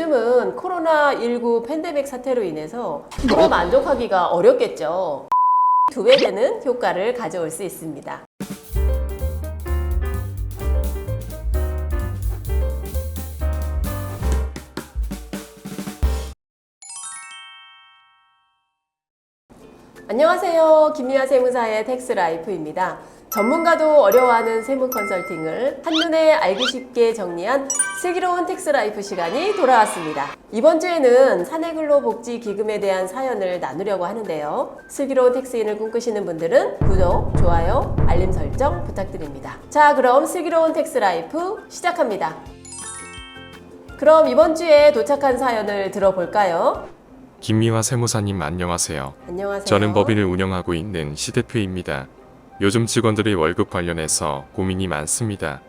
요즘은 코로나19 팬데믹 사태로 인해서 더 만족하기가 어렵겠죠. 두 배 되는 효과를 가져올 수 있습니다. 안녕하세요. 김미아 세무사의 텍스라이프입니다. 전문가도 어려워하는 세무 컨설팅을 한눈에 알기 쉽게 정리한 슬기로운 텍스라이프 시간이 돌아왔습니다. 이번 주에는 사내근로복지기금에 대한 사연을 나누려고 하는데요. 슬기로운 텍스인을 꿈꾸시는 분들은 구독, 좋아요, 알림 설정 부탁드립니다. 자, 그럼 슬기로운 텍스라이프 시작합니다. 그럼 이번 주에 도착한 사연을 들어볼까요? 김미화 세무사님 안녕하세요. 안녕하세요. 저는 법인을 운영하고 있는 시 대표입니다. 요즘 직원들의 월급 관련해서 고민이 많습니다.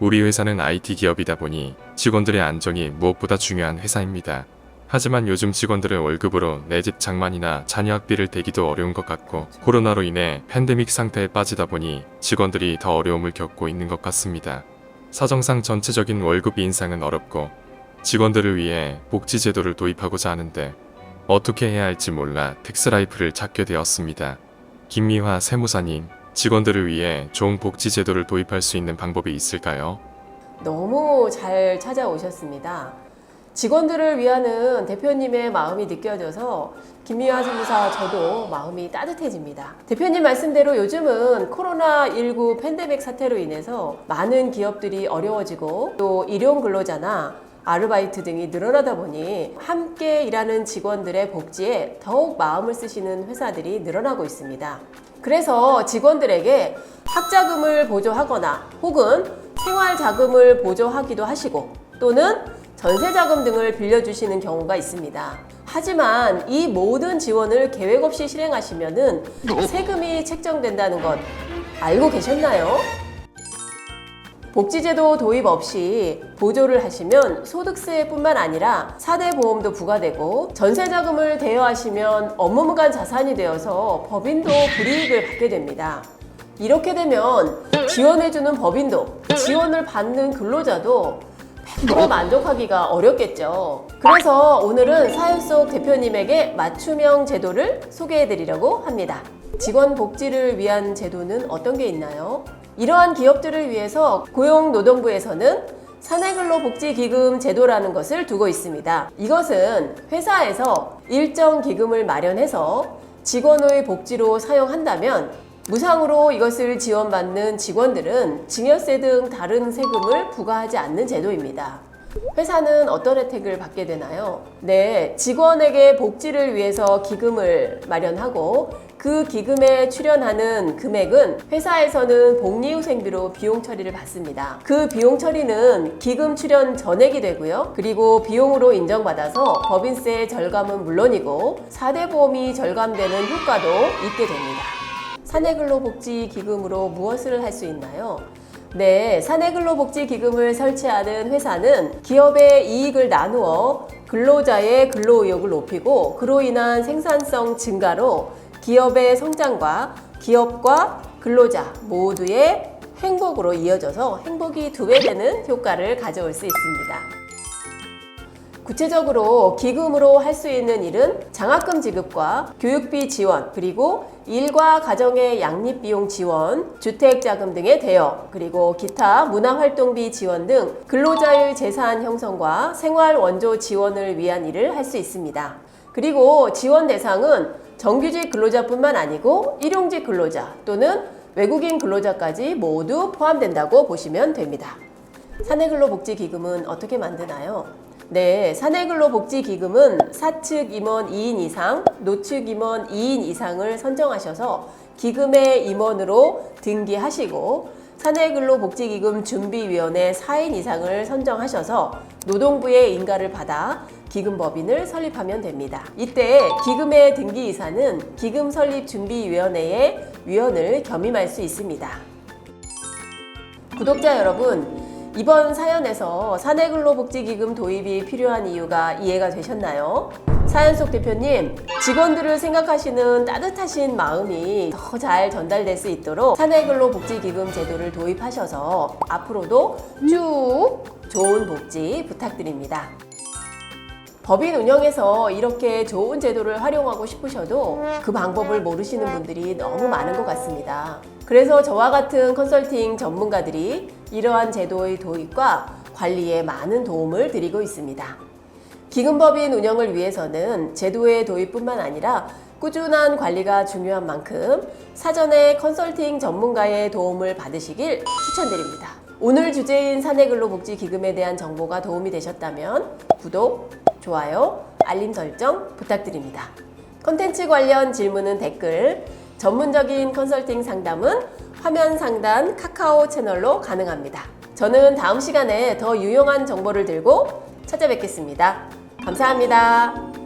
우리 회사는 IT 기업이다 보니 직원들의 안정이 무엇보다 중요한 회사입니다. 하지만 요즘 직원들의 월급으로 내 집 장만이나 자녀 학비를 대기도 어려운 것 같고 코로나로 인해 팬데믹 상태에 빠지다 보니 직원들이 더 어려움을 겪고 있는 것 같습니다. 사정상 전체적인 월급 인상은 어렵고 직원들을 위해 복지 제도를 도입하고자 하는데 어떻게 해야 할지 몰라 텍스라이프를 찾게 되었습니다. 김미화 세무사님, 직원들을 위해 좋은 복지 제도를 도입할 수 있는 방법이 있을까요? 너무 잘 찾아오셨습니다. 직원들을 위하는 대표님의 마음이 느껴져서 김미화 세무사 저도 마음이 따뜻해집니다. 대표님 말씀대로 요즘은 코로나19 팬데믹 사태로 인해서 많은 기업들이 어려워지고 또 일용 근로자나 아르바이트 등이 늘어나다 보니 함께 일하는 직원들의 복지에 더욱 마음을 쓰시는 회사들이 늘어나고 있습니다. 그래서 직원들에게 학자금을 보조하거나 혹은 생활자금을 보조하기도 하시고 또는 전세자금 등을 빌려주시는 경우가 있습니다. 하지만 이 모든 지원을 계획 없이 실행하시면은 세금이 책정된다는 것 알고 계셨나요? 복지제도 도입 없이 보조를 하시면 소득세뿐만 아니라 사대 보험도 부과되고 전세자금을 대여하시면 업무무관 자산이 되어서 법인도 불이익을 받게 됩니다. 이렇게 되면 지원해주는 법인도 지원을 받는 근로자도 100% 만족하기가 어렵겠죠. 그래서 오늘은 사연 속 대표님에게 맞춤형 제도를 소개해 드리려고 합니다. 직원 복지를 위한 제도는 어떤 게 있나요? 이러한 기업들을 위해서 고용노동부에서는 사내근로 복지기금 제도라는 것을 두고 있습니다. 이것은 회사에서 일정 기금을 마련해서 직원의 복지로 사용한다면 무상으로 이것을 지원받는 직원들은 증여세 등 다른 세금을 부과하지 않는 제도입니다. 회사는 어떤 혜택을 받게 되나요? 네, 직원에게 복지를 위해서 기금을 마련하고 그 기금에 출연하는 금액은 회사에서는 복리후생비로 비용 처리를 받습니다. 그 비용 처리는 기금 출연 전액이 되고요. 그리고 비용으로 인정받아서 법인세 절감은 물론이고 사대 보험이 절감되는 효과도 있게 됩니다. 사내근로복지기금으로 무엇을 할 수 있나요? 네, 사내근로복지기금을 설치하는 회사는 기업의 이익을 나누어 근로자의 근로의욕을 높이고 그로 인한 생산성 증가로 기업의 성장과 기업과 근로자 모두의 행복으로 이어져서 행복이 두 배 되는 효과를 가져올 수 있습니다. 구체적으로 기금으로 할 수 있는 일은 장학금 지급과 교육비 지원, 그리고 일과 가정의 양립 비용 지원, 주택 자금 등의 대여, 그리고 기타 문화 활동비 지원 등 근로자의 재산 형성과 생활 원조 지원을 위한 일을 할 수 있습니다. 그리고 지원 대상은 정규직 근로자뿐만 아니고 일용직 근로자 또는 외국인 근로자까지 모두 포함된다고 보시면 됩니다. 사내근로복지기금은 어떻게 만드나요? 네, 사내근로복지기금은 사측 임원 2인 이상, 노측 임원 2인 이상을 선정하셔서 기금의 임원으로 등기하시고 사내근로복지기금 준비위원회 4인 이상을 선정하셔서 노동부의 인가를 받아 기금법인을 설립하면 됩니다. 이때 기금의 등기이사는 기금 설립 준비위원회의 위원을 겸임할 수 있습니다. 구독자 여러분, 이번 사연에서 사내근로복지기금 도입이 필요한 이유가 이해가 되셨나요? 사연 속 대표님, 직원들을 생각하시는 따뜻하신 마음이 더 잘 전달될 수 있도록 사내근로복지기금 제도를 도입하셔서 앞으로도 쭉 좋은 복지 부탁드립니다. 법인 운영에서 이렇게 좋은 제도를 활용하고 싶으셔도 그 방법을 모르시는 분들이 너무 많은 것 같습니다. 그래서 저와 같은 컨설팅 전문가들이 이러한 제도의 도입과 관리에 많은 도움을 드리고 있습니다. 기금법인 운영을 위해서는 제도의 도입뿐만 아니라 꾸준한 관리가 중요한 만큼 사전에 컨설팅 전문가의 도움을 받으시길 추천드립니다. 오늘 주제인 사내근로복지기금에 대한 정보가 도움이 되셨다면 구독, 좋아요, 알림 설정 부탁드립니다. 컨텐츠 관련 질문은 댓글, 전문적인 컨설팅 상담은 화면 상단 카카오 채널로 가능합니다. 저는 다음 시간에 더 유용한 정보를 들고 찾아뵙겠습니다. 감사합니다.